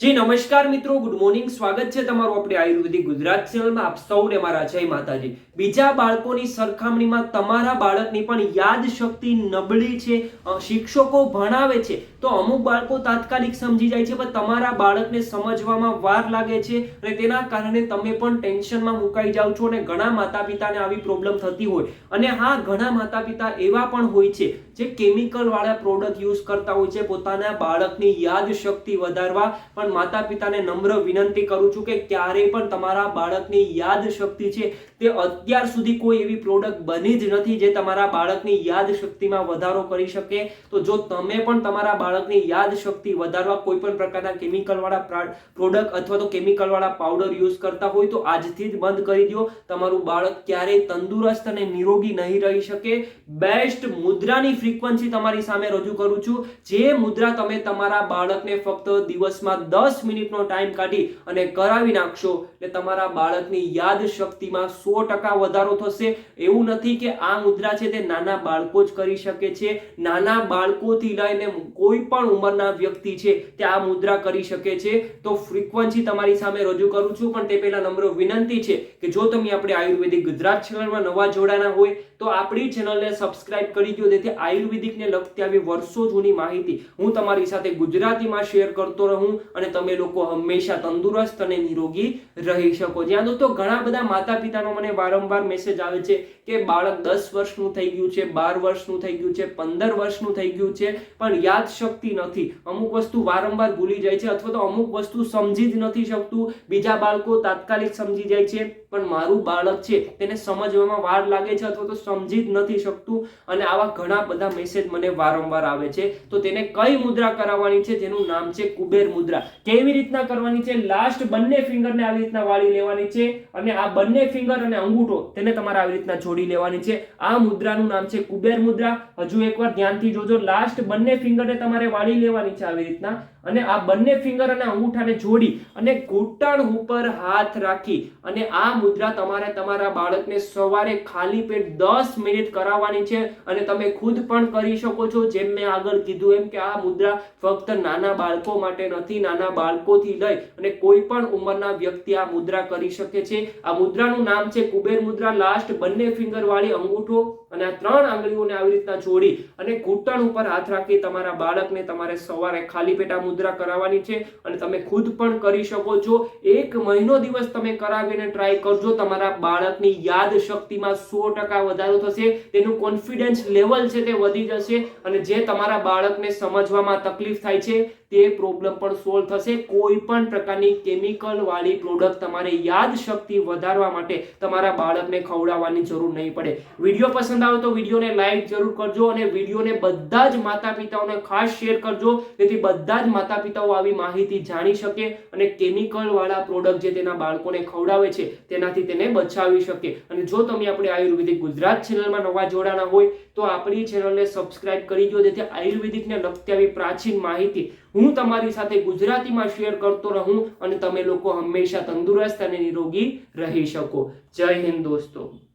જી, નમસ્કાર મિત્રો. Good morning સ્વાગત છે તમારું આપણે આયુર્વેદિક ગુજરાત ચેનલમાં. આપ સૌને મારા જય માતાજી. બીજા બાળકોની સરખામણીમાં તમારા બાળકની પણ યાદ શક્તિ નબળી છે. શિક્ષકો ભણાવે છે. તો અમુક બાળકો તાત્કાલિક સમજી જાય છે, પણ તમારા બાળકને સમજવામાં વાર લાગે છે અને તેના કારણે તમે પણ ટેન્શનમાં મુકાઈ જાઓ છો અને ઘણા માતા પિતાને આવી પ્રોબ્લેમ થતી હોય. અને હા, ઘણા માતા પિતા એવા પણ હોય છે, જે કેમિકલ વાળા પ્રોડક્ટ યુઝ કરતા હોય છે, પોતાના બાળકની યાદ શક્તિ વધારવા, પણ માતા પિતાને નમ્ર વિનંતી કરું છું કે ક્યારેય પણ તમારા બાળકની યાદ શક્તિ છે તે અત્યાર સુધી કોઈ એવી પ્રોડક્ટ બની જ નથી જે તમારા બાળકની યાદ શક્તિમાં વધારો કરી શકે. તો જો તમે પણ તમારા બાળકની યાદ શક્તિ વધારવા કોઈ પણ પ્રકારના કેમિકલવાળા પ્રોડક્ટ અથવા તો કેમિકલ વાળા પાવડર યુઝ કરતા હોય તો આજથી જ બંધ કરી દો. તમારું બાળક ક્યારેય તંદુરસ્ત અને નિરોગી નહીં રહી શકે. બેસ્ટ મુદ્રાની ફ્રીક્વન્સી તમારી સામે રજૂ કરું છું. જે મુદ્રા તમે તમારા બાળકને ફક્ત દિવસમાં દસ મિનિટનો ટાઈમ કાઢી અને કરાવી નાખશો. એટલે તમારા બાળકની યાદ શક્તિમાં સો ટકા વધારો થશે. એવું નથી કે આ મુદ્રા છે તે નાના બાળકો જ કરી શકે છે. નાના બાળકોથી લઈને કોઈ પણ ઉંમરના વ્યક્તિ છે તે આ મુદ્રા કરી શકે છે. તો ફ્રીક્વન્સી તમારી સામે રજૂ કરું છું, પણ તે પહેલા નમ્ર વિનંતી છે કે જો તમે આપણે આયુર્વેદિક ગુજરાત ચેનલમાં નવા જોડાના હોય, તો આપણી ચેનલને સબસ્ક્રાઇબ કરી દો, જેથી આયુર્વેદિકને લગતી આવી વર્ષો જૂની માહિતી હું તમારી સાથે ગુજરાતીમાં શેર કરતો રહું અને તમે લોકો હંમેશા તંદુરસ્ત અને નિરોગી રહી શકો. જ્યાં દોસ્તો ઘણા બધા માતા પિતાનો મને વારંવાર મેસેજ આવે છે કે બાળક દસ વર્ષનું થઈ ગયું છે, બાર વર્ષનું થઈ ગયું છે, પંદર વર્ષનું થઈ ગયું છે, પણ યાદ શક્તિ નથી. અમુક વસ્તુ વારંવાર ભૂલી જાય છે અથવા તો અમુક વસ્તુ સમજી જ નથી શકતું. બીજા બાળકો તાત્કાલિક સમજી જાય છે, પણ મારું બાળક છે તેને સમજવામાં વાર લાગે છે અથવા તો સમજી જ નથી શકતું. અને આવા ઘણા બધા મેસેજ મને વારંવાર આવે છે. તો તેને કઈ મુદ્રા કરાવવાની છે? જેનું નામ છે કુબેર મુદ્રા. કેવી રીતના કરવાની છે? લાસ્ટ બંને ફિંગરને આવી રીતના વાળી લેવાની છે અને આ બંને ફિંગર અને અંગૂઠો તેને તમારે આવી રીતના જોડી લેવાની છે. આ મુદ્રાનું નામ છે કુબેર મુદ્રા. હજુ એકવાર ધ્યાનથી જોજો લાસ્ટ બંને ફિંગરને તમારે વાળી લેવાની છે આવી રીતના. અને આ બંને ફિંગર અને અંગૂઠાને જોડી અને ઘૂંટણ ઉપર હાથ રાખી અને આ મુદ્રા તમારે તમારા બાળકને સવારે ખાલી પેટ દસ મિનિટ કરાવવાની છે અને તમે ખુદ પણ કરી શકો છો. જેમ મેં આગળ કીધું એમ કે આ મુદ્રા ફક્ત નાના બાળકો માટે નથી, નાના બાળકોથી લઈ અને કોઈ પણ ઉંમરના વ્યક્તિ આ મુદ્રા કરી શકે છે. આ મુદ્રાનું નામ છે કુબેર મુદ્રા. લાસ્ટ બંને ફિંગર વાળી અંગૂઠો અને આ ત્રણ આંગળીઓને આવી રીતના જોડી અને ઘૂંટણ ઉપર હાથ રાખી તમારા બાળકને તમારે સવારે ખાલી પેટ આ મુદ્રા કરાવવાની છે અને તમે ખુદ પણ કરી શકો છો. એક મહિનો દિવસ તમે કરાવીને ટ્રાય કરજો. તમારા બાળકની યાદ શક્તિમાં સો ટકા વધારો થશે. તેનું કોન્ફિડન્સ લેવલ છે તે વધી જશે અને જે તમારા બાળકને સમજવામાં તકલીફ થાય છે તે પ્રોબ્લેમ પણ સોલ્વ થશે. કોઈ પણ પ્રકારની કેમિકલ વાળી પ્રોડક્ટ તમારે યાદ શક્તિ વધારવા માટે તમારા બાળકને ખવડાવવાની જરૂર નહીં પડે. વીડિયો પસંદ આવે તો વિડીયોને લાઈક જરૂર કરજો અને વિડીયોને બધા જ માતા પિતાઓને ખાસ શેર કરજો. જેથી બધા જ માતા પિતાઓ આવી માહિતી જાણી શકે અને કેમિકલ વાળા પ્રોડક્ટ જે તેના બાળકોને ખવડાવે છે, તેનાથી તેને બચાવી શકે. અને જો તમે આપણે આયુર્વેદિક ગુજરાત ચેનલમાં નવા જોડાના હોય, તો આપણી ચેનલને સબસ્ક્રાઇબ કરી દો, જેથી આયુર્વેદિકને લગતી આવી પ્રાચીન માહિતી હું તમારી સાથે ગુજરાતીમાં શેર કરતો રહું અને તમે લોકો હંમેશા તંદુરસ્ત અને નિરોગી રહી શકો. જય હિન્દ દોસ્તો.